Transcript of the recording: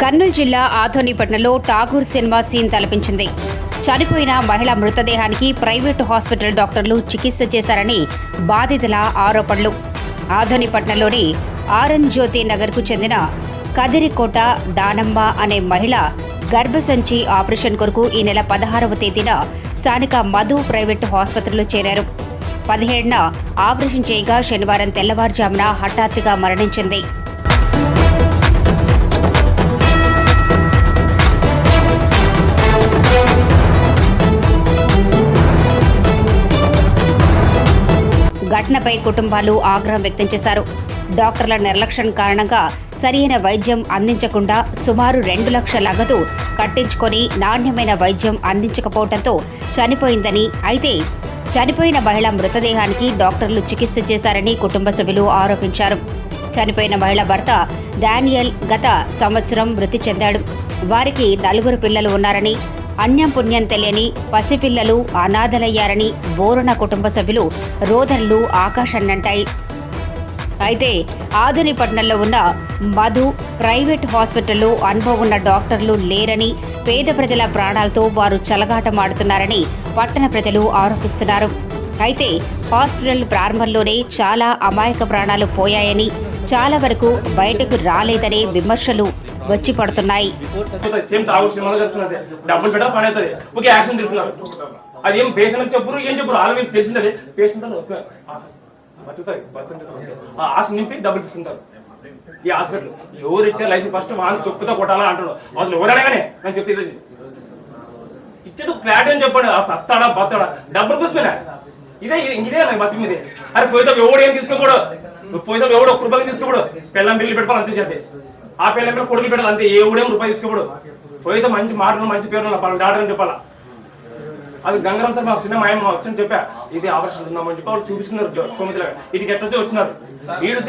కర్నూలు జిల్లా ఆధోనిపట్నలో Tagore cinema scene తలపించింది. చనిపోయిన మహిళ మృతదేహానికి ప్రైవేటు హాస్పిటల్ డాక్టర్లు చికిత్స చేశారని బాధితుల ఆరోపణలు. ఆధోనిపట్నంలోని ఆరన్ జ్యోతి నగర్కు చెందిన కదిరికోట దానమ్మ అనే మహిళ గర్భసంచి ఆపరేషన్ కొరకు ఈ నెల పదహారవ తేదీన స్థానిక మధు ప్రైవేటు హాస్పత్రిలో చేరారు. పదిహేడున ఆపరేషన్ చేయగా శనివారం తెల్లవారుజామున హఠాత్తుగా మరణించింది. ఘటనపై కుటుంబాలు ఆగ్రహం వ్యక్తం చేశారు. డాక్టర్ల నిర్లక్ష్యం కారణంగా సరియైన వైద్యం అందించకుండా సుమారు రెండు లక్షల నగదు కట్టించుకొని నాణ్యమైన వైద్యం అందించకపోవడంతో చనిపోయిందని అయితే చనిపోయిన మహిళ మృతదేహానికి డాక్టర్లు చికిత్స చేశారని కుటుంబ సభ్యులు ఆరోపించారు. చనిపోయిన మహిళ భర్త డానియల్ గత సంవత్సరం మృతి చెందాడు. వారికి నలుగురు పిల్లలు ఉన్నారని అన్యం పుణ్యం తెలియని పసిపిల్లలు అనాథలయ్యారని బోరున కుటుంబ సభ్యులు రోదనలు ఆకాశాన్నంటాయి. అయితే ఆధునిపట్నంలో ఉన్న మధు ప్రైవేట్ హాస్పిటల్లో అనుభవం ఉన్న డాక్టర్లు లేరని పేద ప్రజల ప్రాణాలతో వారు చలగాటమాడుతున్నారని పట్టణ ప్రజలు ఆరోపిస్తున్నారు. అయితే హాస్పిటల్ ప్రారంభంలోనే చాలా అమాయక ప్రాణాలు పోయాయని చాలా వరకు బయటకు రాలేదనే విమర్శలు వచ్చి పడుతున్నాయి డబ్బులు ఓకే అది ఏం పేషెంట్ చెప్పురు ఏం చెప్పరు ఆల్రెడీ పేషెంట్ పేషెంట్ ఆ ఆశ నింపి డబ్బులు తీసుకుంటారు ఈ హాస్పిటల్ ఎవరు ఇచ్చే లైసెన్స్ ఫస్ట్ వాళ్ళు చెప్పుతో కొట్టాలని అంటున్నాడు అసలు ఎవరు నేను చెప్తే ఇచ్చేది క్లారిటీ అని చెప్పాడు అసలు వస్తాడా బతాడా డబ్బులు కూర్చున్నా ఇదే ఇదే నాకు బతికి మీదే అరే పోయితే ఎవడు ఏం తీసుకోకూడదు నువ్వు పోయితే ఎవడు ఒక్క రూపాయలు తీసుకోకూడదు పెళ్ళం బిల్లు పెట్టుకోవాలి అంతే చెప్పి ఆ పెళ్ళం మీద కొడుకులు పెట్టాలి అంతే. ఎవడేం రూపాయి తీసుకోడు పోయితే మంచి మాటలు మంచి పేరు పలానా డాక్టర్ అని చెప్పాలా. అది గంగరం సార్ మా సినిమా ఆయన వచ్చని చెప్పా. ఇది ఆపరేషన్ ఉందామని చెప్పి వాళ్ళు చూపిస్తున్నారు. సోమితిలాగా. ఇటుకి ఎట్లయితే వచ్చినారు. వీడు